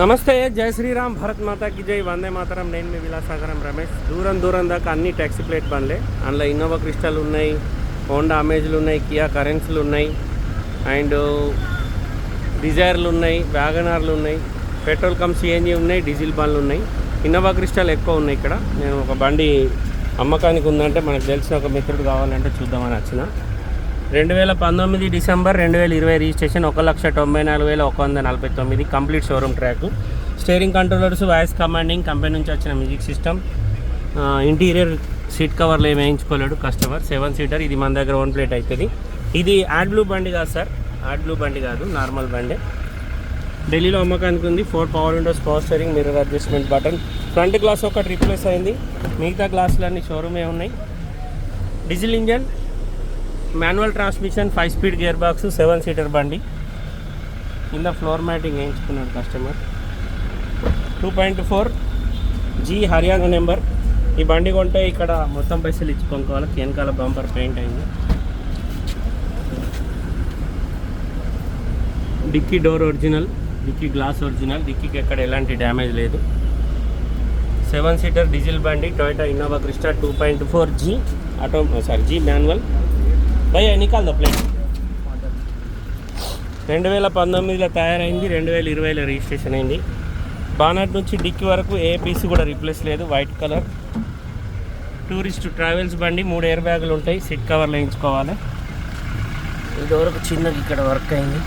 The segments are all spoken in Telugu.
నమస్తే జై శ్రీరామ్ భరత్ మాతాకి జై. వందే మాతరం. నేను మీ విలాసాగరం రమేష్. దూరం దూరం దాకా అన్ని ట్యాక్సీ ప్లేట్ బండ్లే. అందులో ఇన్నోవా క్రిస్టల్ ఉన్నాయి హోండా అమేజ్లు ఉన్నాయి కియా కరెన్స్లు ఉన్నాయి. అండ్ డిజైర్లు ఉన్నాయి వ్యాగనార్లు ఉన్నాయి. పెట్రోల్ కమ్ సిఎన్జీ ఉన్నాయి డీజిల్ బండ్లు ఉన్నాయి. ఇన్నోవా క్రిస్టల్ ఎక్కువ ఉన్నాయి ఇక్కడ. నేను ఒక బండి అమ్మకానికి ఉందంటే మనకు తెలిసిన ఒక మిత్రుడు కావాలంటే చూద్దామని వచ్చిన. రెండు వేల పంతొమ్మిది డిసెంబర్ రెండు వేల ఇరవై రిజిస్ట్రేషన్ ఒక లక్ష తొంభై నాలుగు వేల ఒక వంద నలభై తొమ్మిది complete showroom track. Steering controllers voice commanding company నుంచి వచ్చిన మ్యూజిక్ సిస్టమ్. ఇంటీరియర్ సీట్ కవర్లు ఏమి వేయించుకోలేడు కస్టమర్. సెవెన్ సీటర్ ఇది మన దగ్గర వన్ ప్లేట్ అవుతుంది ఇది యాడ్ బ్లూ బండి కాదు సార్. యాడ్ బ్లూ బండి కాదు నార్మల్ బండి. ఢిల్లీలో అమ్మకానికి ఉంది. Four power windows power steering mirror adjustment button. Front glass ఒకటి రీప్లేస్ అయింది. మిగతా గ్లాసులు అన్ని షోరూమే ఉన్నాయి. Diesel engine manual transmission five speed gear box seven seater బండి. కింద floor matting వేయించుకున్నాడు customer two point four G Haryana number. ఈ బండి కొంటే ఇక్కడ మొత్తం పైసలు ఇచ్చుకోవాలి కొనుక్కోవాలి వెనకాల బంపర్ పెయింట్ అయింది. Dicky door original dicky glass original డిక్కీకి ఎక్కడ ఎలాంటి డ్యామేజ్ లేదు. సెవెన్ సీటర్ డీజిల్ బండి Toyota Innova Crysta two point four G auto sorry G manual భయ నికాల్ ద ప్లేట్ రెండు వేల పంతొమ్మిదిలో తయారైంది రెండు వేల ఇరవైలో రిజిస్ట్రేషన్ అయింది. బానాట్ నుంచి డిక్కి వరకు ఏ పీస్ కూడా రీప్లేస్ లేదు వైట్ కలర్. టూరిస్ట్ ట్రావెల్స్ బండి మూడు ఎయిర్ బ్యాగులు ఉంటాయి సిట్ కవర్ వేయించుకోవాలి. ఇదివరకు చిన్నది ఇక్కడ వర్క్ అయింది.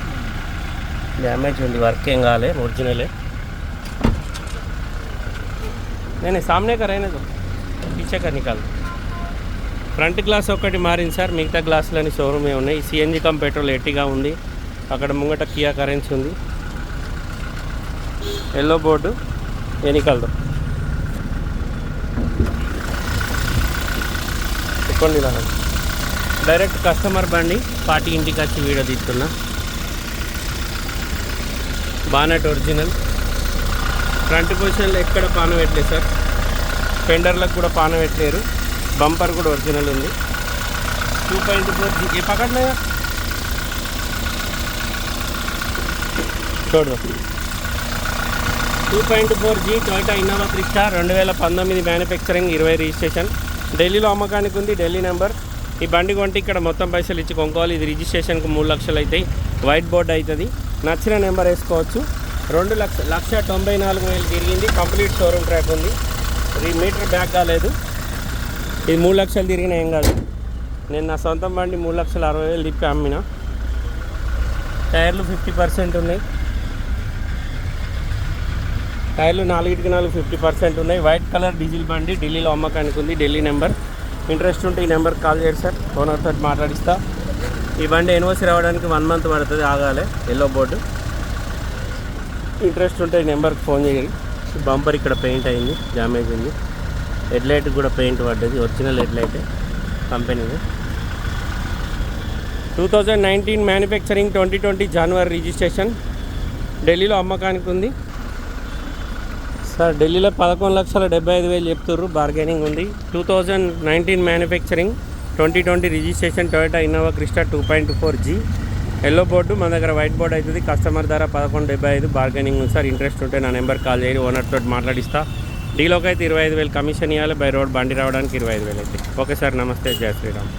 డ్యామేజ్ ఉంది వర్క్ ఏం కాలే ఒరిజినలే. నేను సామ్నే కరైనా ఇచ్చాక కర్ నికాలు ఫ్రంట్ గ్లాస్ ఒకటి మారింది సార్. మిగతా గ్లాసులని షోరూమే ఉన్నాయి. సిఎన్జి కమ్ పెట్రోల్ ఎట్టిగా ఉంది. అక్కడ ముంగట కియా కరెన్సీ ఉంది. ఎల్లో బోర్డు ఎన్నికలదు చెప్పండి ఇలా. డైరెక్ట్ కస్టమర్ బండి పార్టీ ఇంటికి వచ్చి వీడియో తీస్తున్నా. Bonnet original. ఫ్రంట్ పొజిషన్లో ఎక్కడ పాన పెట్టలేదు సార్. ఫెండర్లకు కూడా పాన పెట్టలేరు. బంపర్ కూడా ఒరిజినల్ ఉంది. టూ పాయింట్ ఫోర్ జీ ఏ పక్కడలేదా చూడు. Two point four G Toyota Innova Crysta రెండు వేల పంతొమ్మిది మ్యానుఫ్యాక్చరింగ్ ఇరవై రిజిస్ట్రేషన్ ఢిల్లీలో అమ్మకానికి ఉంది ఢిల్లీ నెంబర్ ఈ బండి కొంటే ఇక్కడ మొత్తం పైసలు ఇచ్చి కొనుక్కోవాలి. ఇది రిజిస్ట్రేషన్కి మూడు లక్షలు అవుతాయి వైట్ బోర్డ్ అవుతుంది. నచ్చిన నెంబర్ వేసుకోవచ్చు. రెండు లక్ష లక్ష తొంభై నాలుగు వేలు తిరిగింది. కంప్లీట్ షోరూమ్ ట్రాక్ ఉంది. మీటర్ బ్యాక్ కాలేదు. ఇది మూడు లక్షలు తిరిగిన ఏం కాదు. నేను నా సొంతం బండి మూడు లక్షల అరవై వేలు తిప్పి అమ్మిన. టైర్లు ఫిఫ్టీ పర్సెంట్ ఉన్నాయి. టైర్లు నాలుగిటికి నాలుగు ఫిఫ్టీ పర్సెంట్ ఉన్నాయి. వైట్ కలర్ డీజిల్ బండి ఢిల్లీలో అమ్మకానికి ఉంది ఢిల్లీ నెంబర్. ఇంట్రెస్ట్ ఉంటే ఈ నెంబర్కి కాల్ చేయండి సార్. ఓనర్ తోటి మాట్లాడిస్తా. ఈ బండి ఎన్ఓసి రావడానికి వన్ మంత్ పడుతుంది ఆగాలి. Yellow board. ఇంట్రెస్ట్ ఉంటే ఈ నెంబర్కి ఫోన్ చేయండి. బంపర్ ఇక్కడ పెయింట్ అయింది డ్యామేజ్ ఉంది హెడ్ లైట్ కూడా పెయింట్ పడ్డది ఒరిజినల్ హెడ్ లైటే కంపెనీది two thousand nineteen manufacturing twenty twenty జనవరి రిజిస్ట్రేషన్ ఢిల్లీలో అమ్మకానికి ఉంది. సార్ ఢిల్లీలో పదకొండు లక్షల డెబ్బై ఐదు వేలు చెప్తుర్రు బార్గెనింగ్ ఉంది. Two thousand nineteen manufacturing twenty twenty registration Toyota Innova Crysta two point four G. Yellow board మన దగ్గర వైట్ బోర్డు అవుతుంది. కస్టమర్ ధర పదకొండు డెబ్బై ఐదు బార్గెనింగ్ ఉంది సార్. ఇంట్రెస్ట్ ఉంటే నా నెంబర్ కాల్ చేయండి. ఓనర్ తోటి మాట్లాడిస్తా. డీలోకి అయితే ఇరవై ఐదు వేలు కమిషన్ ఇవ్వాలి బై రోడ్ బండి రావడానికి ఇరవై ఐదు వేలు అయితే. ఓకే సార్ నమస్తే జయ శ్రీరామ్.